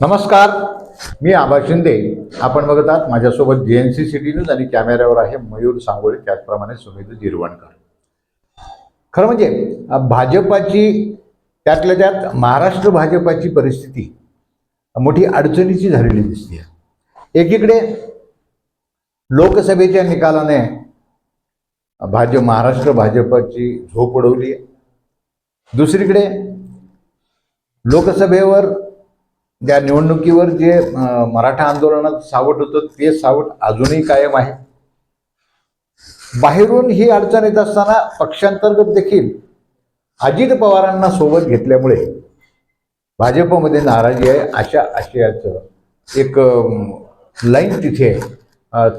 नमस्कार मी आभा शिंदे. आपण बघत आहात माझ्यासोबत जे एन सी सिटी न्यूज आणि कॅमेऱ्यावर आहे मयूर सांगोळे त्याचप्रमाणे सुमित जिरवणकर. खरं म्हणजे भाजपाची त्यातल्या त्यात महाराष्ट्र भाजपाची परिस्थिती मोठी अडचणीची झालेली दिसते एकीकडे लोकसभेच्या निकालाने भाजप महाराष्ट्र भाजपाची झोप उडवली आहे दुसरीकडे लोकसभेवर त्या निवडणुकीवर जे मराठा आंदोलनात सावट होतं ते सावट अजूनही कायम आहे. बाहेरून ही अडचण येत असताना पक्षांतर्गत देखील अजित पवारांना सोबत घेतल्यामुळे भाजपमध्ये नाराजी आहे अशा आशयाचं एक लाईन तिथे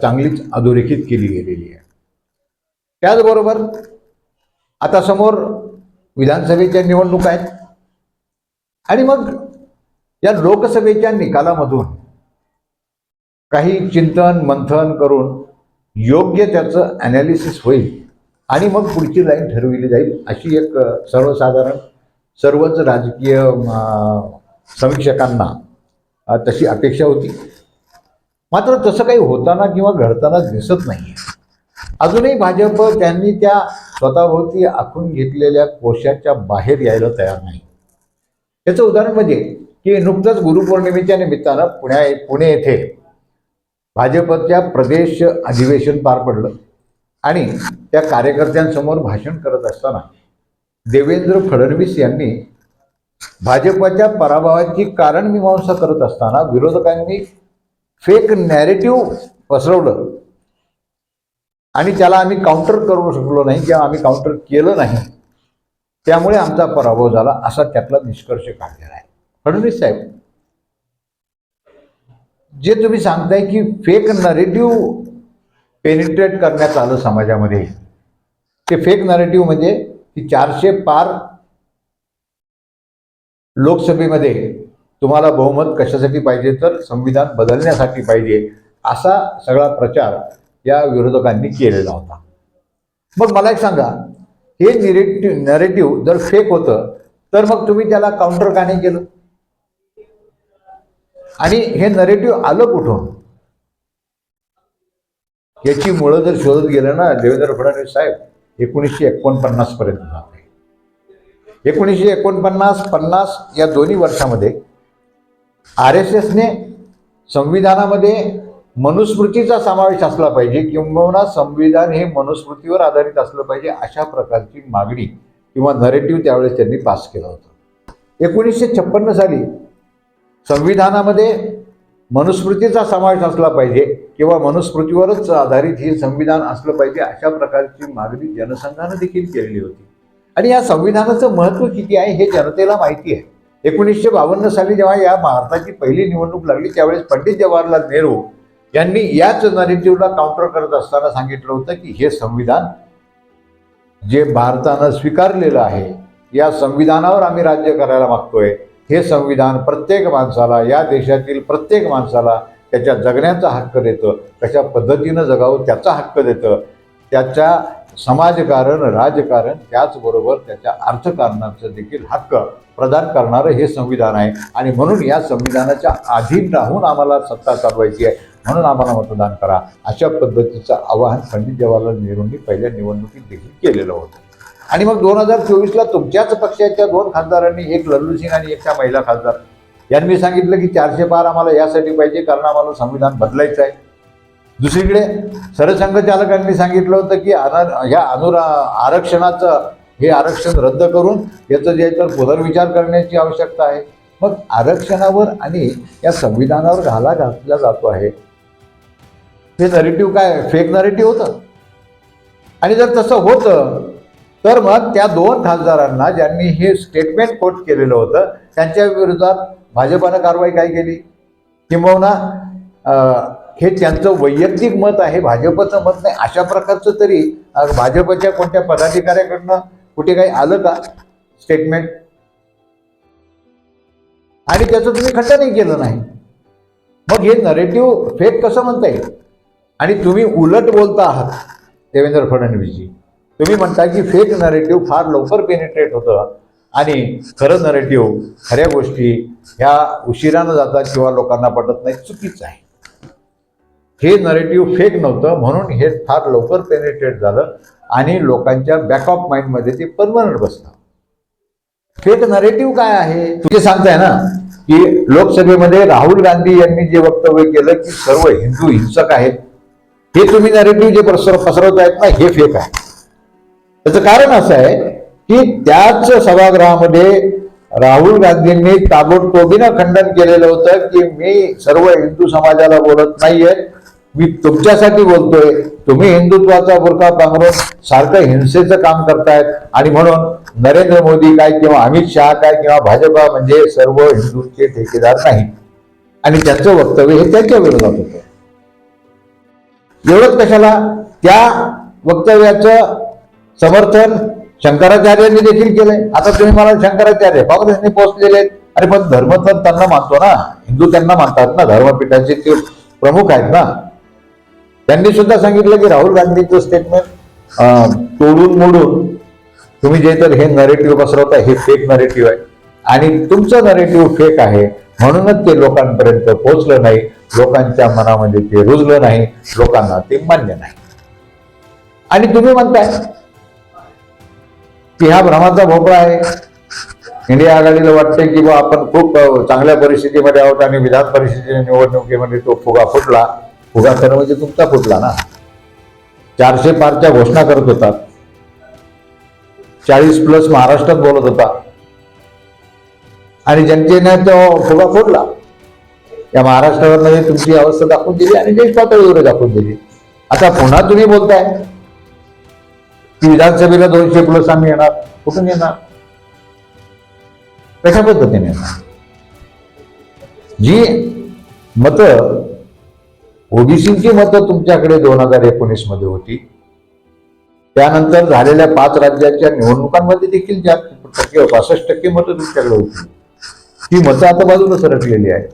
चांगलीच अधोरेखित केली गेलेली आहे. त्याचबरोबर आता समोर विधानसभेच्या निवडणूक आहेत. आणि मग या लोकसभेच्या निकालामधून काही चिंतन मंथन करून योग्य त्याचं ॲनालिसिस होईल आणि मग पुढची लाईन ठरविली जाईल अशी एक सर्वसाधारण सर्वच राजकीय समीक्षकांना तशी अपेक्षा होती. मात्र तसं काही होताना किंवा घडताना दिसत नाही अजूनही भाजप त्यांनी त्या स्वतःभोवती आखून घेतलेल्या कोशाच्या बाहेर यायला तयार नाही. याचं उदाहरण म्हणजे की नुकतंच गुरुपौर्णिमेच्या निमित्तानं पुण्या पुणे येथे भाजपच्या प्रदेश अधिवेशन पार पडलं. आणि त्या कार्यकर्त्यांसमोर भाषण करत असताना देवेंद्र फडणवीस यांनी भाजपच्या पराभवाची कारणमीमांसा करत असताना विरोधकांनी फेक नॅरेटिव्ह पसरवलं. आणि त्याला आम्ही काउंटर करू शकलो नाही किंवा आम्ही काउंटर केलं नाही. त्यामुळे आमचा पराभव झाला असा त्यातला निष्कर्ष काढलेला आहे. फडणवीस साहेब जे तुम्ही सांगताय की फेक नरेटिव्ह पेनिट्रेट करण्यात आलं समाजामध्ये ते फेक नरेटिव्ह म्हणजे की चारशे पार लोकसभेमध्ये तुम्हाला बहुमत कशासाठी पाहिजे तर संविधान बदलण्यासाठी पाहिजे असा सगळा प्रचार या विरोधकांनी केलेला होता. मग मला एक सांगा हे निरेटिव्ह नरेटिव्ह जर फेक होतं तर मग तुम्ही त्याला काउंटर का नाही केलं? आणि हे नरेटिव्ह आलं कुठून? याची मुळं जर शोधत गेलं ना देवेंद्र फडणवीस साहेब एकोणीसशे एकोणपन्नास पर्यंत जाते. एकोणीसशे एकोणपन्नास पन्नास या दोन्ही वर्षामध्ये आर एस एसने संविधानामध्ये मनुस्मृतीचा समावेश असला पाहिजे किंबहुना संविधान हे मनुस्मृतीवर आधारित असलं पाहिजे अशा प्रकारची मागणी किंवा नरेटिव्ह त्यावेळेस त्यांनी पास केलं होतं. एकोणीसशे छप्पन्न साली संविधानामध्ये मनुस्मृतीचा समावेश असला पाहिजे किंवा मनुस्मृतीवरच आधारित हे संविधान असलं पाहिजे अशा प्रकारची मागणी जनसंघानं देखील केलेली होती. आणि या संविधानाचं महत्त्व किती आहे हे जनतेला माहिती आहे. एकोणीसशे बावन्न साली जेव्हा या भारताची पहिली निवडणूक लागली त्यावेळेस पंडित जवाहरलाल नेहरू यांनी याच नरेटिव्हला काउंटर करत असताना सांगितलं होतं की हे संविधान जे भारतानं स्वीकारलेलं आहे या संविधानावर आम्ही राज्य करायला मागतोय. हे संविधान प्रत्येक माणसाला या देशातील प्रत्येक माणसाला त्याच्या जगण्याचा हक्क देतं. कशा पद्धतीनं जगावं त्याचा हक्क देतं. त्याच्या समाजकारण राजकारण त्याचबरोबर त्याच्या अर्थकारणाचं देखील हक्क प्रदान करणारं हे संविधान आहे. आणि म्हणून या संविधानाच्या अधीन राहून आम्हाला सत्ता चालवायची आहे. म्हणून आम्हाला मतदान करा. अशा पद्धतीचं आवाहन पंडित जवाहरलाल नेहरूंनी पहिल्या निवडणुकीत देखील केलेलं होतं. आणि मग दोन हजार चोवीसला तुमच्याच पक्षाच्या दोन खासदारांनी एक लल्लू सिंग आणि एक त्या महिला खासदार. यांनी सांगितलं की चारशे पार आम्हाला यासाठी पाहिजे कारण आम्हाला संविधान बदलायचं आहे. दुसरीकडे सरसंघचालकांनी सांगितलं होतं की अना ह्या अनुरा आरक्षणाचं हे आरक्षण रद्द करून याचं जे तर पुनर्विचार करण्याची आवश्यकता आहे. मग आरक्षणावर आणि या संविधानावर घाला घातला जातो आहे. हे नरेटिव्ह काय फेक नरेटिव्ह होतं? आणि जर तसं होतं तर मग त्या दोन खासदारांना ज्यांनी हे स्टेटमेंट कोट केलेलं होतं त्यांच्या विरोधात भाजपानं कारवाई काय केली? किंबहुना हे त्यांचं वैयक्तिक मत आहे भाजपचं मत नाही अशा प्रकारचं तरी भाजपच्या कोणत्या पदाधिकाऱ्याकडनं कुठे काही आलं का स्टेटमेंट आणि त्याचं तुम्ही खंडनही केलं नाही. मग हे नरेटिव्ह फेक कसं म्हणता येईल? आणि तुम्ही उलट बोलता आहात देवेंद्र फडणवीसजी. तुम्ही म्हणता की फेक नरेटिव्ह फार लवकर पेनिट्रेट होतं. आणि खरं नरेटिव्ह खऱ्या गोष्टी ह्या उशिरानं जातात किंवा लोकांना पटत नाही चुकीचं आहे. हे नरेटिव्ह फेक नव्हतं म्हणून हे फार लवकर पेनिट्रेट झालं आणि लोकांच्या बॅक ऑफ माइंडमध्ये ते परमनंट बसतं फेक नरेटिव्ह काय आहे? तुझे सांगताय ना की लोकसभेमध्ये राहुल गांधी यांनी जे वक्तव्य केलं की सर्व हिंदू हिंसक आहेत. हे तुम्ही नरेटिव्ह जे पसर आहेत ना हे फेक आहे. त्याचं कारण असं आहे की त्याच सभागृहामध्ये राहुल गांधींनी ताबडतोबीनं खंडन केलेलं होतं की मी सर्व हिंदू समाजाला बोलत नाहीये मी तुमच्यासाठी बोलतोय. तुम्ही हिंदुत्वाचा बुरखा पांघरून सारखं हिंसेचं काम करतायत. आणि म्हणून नरेंद्र मोदी काय किंवा अमित शहा काय किंवा भाजपा म्हणजे सर्व हिंदूंचे ठेकेदार नाही. आणि त्यांचं वक्तव्य हे त्याच्या विरोधात होतं. एवढंच कशाला? त्या वक्तव्याचं समर्थन शंकराचार्यांनी देखील केलंय. आता तुम्ही मला शंकराचार्य काँग्रेसने पोहोचलेले अरे पण धर्मतन त्यांना मानतो ना. हिंदू त्यांना मानतात ना. धर्मपीठाचे ते प्रमुख आहेत ना. त्यांनी सुद्धा सांगितलं की राहुल गांधीचं स्टेटमेंट तोडून मोडून तुम्ही जे तर हे नरेटिव्ह पसरवता हे फेक नरेटिव्ह आहे. आणि तुमचं नरेटिव्ह फेक आहे. म्हणूनच ते लोकांपर्यंत पोहोचलं नाही. लोकांच्या मनामध्ये ते रुजलं नाही. लोकांना ते मान्य नाही. आणि तुम्ही म्हणताय की हा भ्रमाचा भोपळा आहे. इंडिया आघाडीला वाटते की बा आपण खूप चांगल्या परिस्थितीमध्ये आहोत आणि विधान परिषदेच्या निवडणुकीमध्ये तो फुगा फुटला. फुगा खरं म्हणजे तुमचा फुटला ना. चारशे पारच्या घोषणा करत होता. चाळीस प्लस महाराष्ट्रात बोलत होता. आणि जनतेने तो फुगा फोडला. या महाराष्ट्रामध्ये तुमची अवस्था दाखवून दिली आणि देश पातळीवर दाखवून दिली. आता पुन्हा तुम्ही बोलताय. विधानसभेला दोनशे प्लस आम्ही येणार. कुठून येणार? कशा पद्धतीने येणार? जी मत ओबीसीची मतं तुमच्याकडे दोन हजार एकोणीसमध्ये होती. त्यानंतर झालेल्या पाच राज्याच्या निवडणुकांमध्ये देखील ज्या टक्के पासष्ट टक्के मतं तुमच्याकडे होती. ती मतं आता बाजूला सरकलेली आहे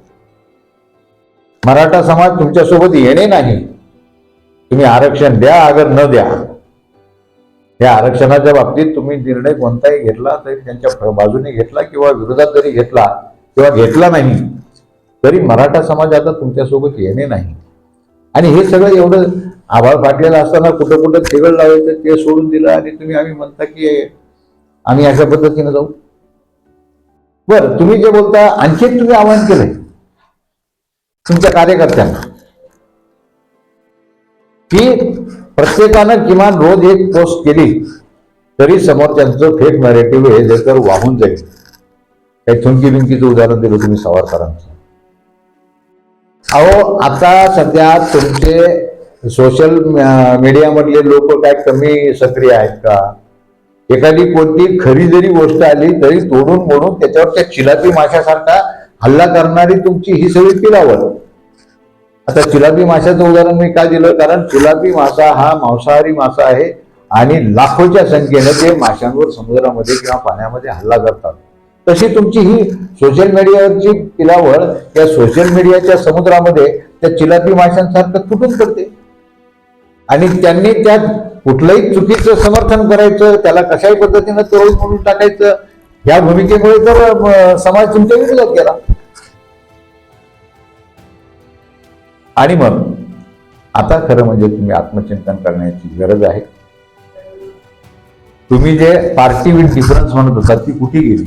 मराठा समाज तुमच्यासोबत येणे नाही. तुम्ही आरक्षण द्या अगर न द्या. या आरक्षणाच्या बाबतीत तुम्ही निर्णय कोणताही घेतला तरी त्यांच्या बाजूने घेतला किंवा विरोधात जरी घेतला किंवा घेतला नाही तरी मराठा समाज आता तुमच्यासोबत येणे नाही. आणि हे सगळं एवढं आभाळ फाटलेलं असताना कुठं कुठं तिगड लावायचं ते सोडून दिलं आणि तुम्ही आम्ही म्हणता की आम्ही अशा पद्धतीने जाऊ. बरं तुम्ही जे बोलता आणखी एक तुम्ही आवाहन केलंय तुमच्या कार्यकर्त्यांना की प्रत्येकानं किमान रोज एक पोस्ट केली तरी समोरच्यांचं फेक नरेटिव्ह हे जर वाहून जाईल. काही थुंकी बिंकीचं उदाहरण दिलं तुम्ही सावरकरांचं. अहो आता सध्या तुमचे सोशल मीडियामधले लोक काय कमी सक्रिय आहेत का? एखादी कोणती खरी जरी गोष्ट आली तरी तोडून मोडून त्याच्यावर त्या चिलापी माशासारखा हल्ला करणारी तुमची ही सगळी पिलावत आता चिलापी माशाचं उदाहरण मी का दिलं? कारण चिलापी मासा हा मांसाहारी मासा आहे आणि लाखोच्या संख्येने ते माशांवर समुद्रामध्ये किंवा पाण्यामध्ये हल्ला करतात. तशी तुमची ही सोशल मीडियावरची पिलावळ या सोशल मीडियाच्या समुद्रामध्ये त्या चिलापी माशांसारखं तुटून पडते. आणि त्यांनी त्यात कुठलंही चुकीचं समर्थन करायचं त्याला कशाही पद्धतीनं तोड म्हणून टाकायचं या भूमिकेमुळे तर समाज तुमच्या विरोधात गेला. आणि मग आता खरं म्हणजे तुम्ही आत्मचिंतन करण्याची गरज आहे. तुम्ही जे पार्टी विथ डिफरन्स म्हणत होता ती कुठे गेली?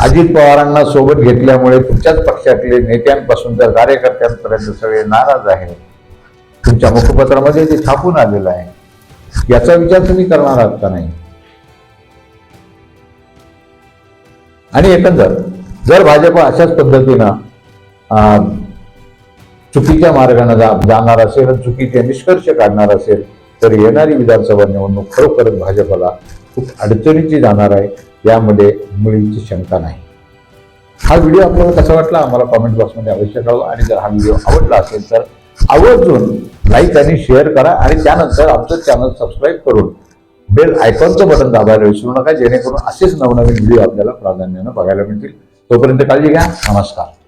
अजित पवारांना सोबत घेतल्यामुळे तुमच्याच पक्षातले नेत्यांपासून तर कार्यकर्त्यांपर्यंत सगळे नाराज आहेत. तुमच्या मुखपत्रामध्ये ते छापून आलेलं आहे. याचा विचार तुम्ही करणार आहात का नाही? आणि एकंदर जर भाजप अशाच पद्धतीनं चुकीच्या मार्गाने जा जाणार असेल आणि चुकीचे निष्कर्ष काढणार असेल तर येणारी विधानसभा निवडणूक खरोखरच भाजपला खूप अडचणीची जाणार आहे. यामध्ये मुलींची शंका नाही. हा व्हिडिओ आपल्याला कसा वाटला? आम्हाला कॉमेंट बॉक्समध्ये अवश्य कळवा. आणि जर हा व्हिडिओ आवडला असेल तर आवर्जून लाईक आणि शेअर करा. आणि त्यानंतर आमचं चॅनल सबस्क्राईब करून बेल आयकॉनचं बटन दाबायला विसरू नका. जेणेकरून असेच नवनवीन व्हिडिओ आपल्याला प्राधान्यानं बघायला मिळतील. तोपर्यंत काळजी घ्या. नमस्कार.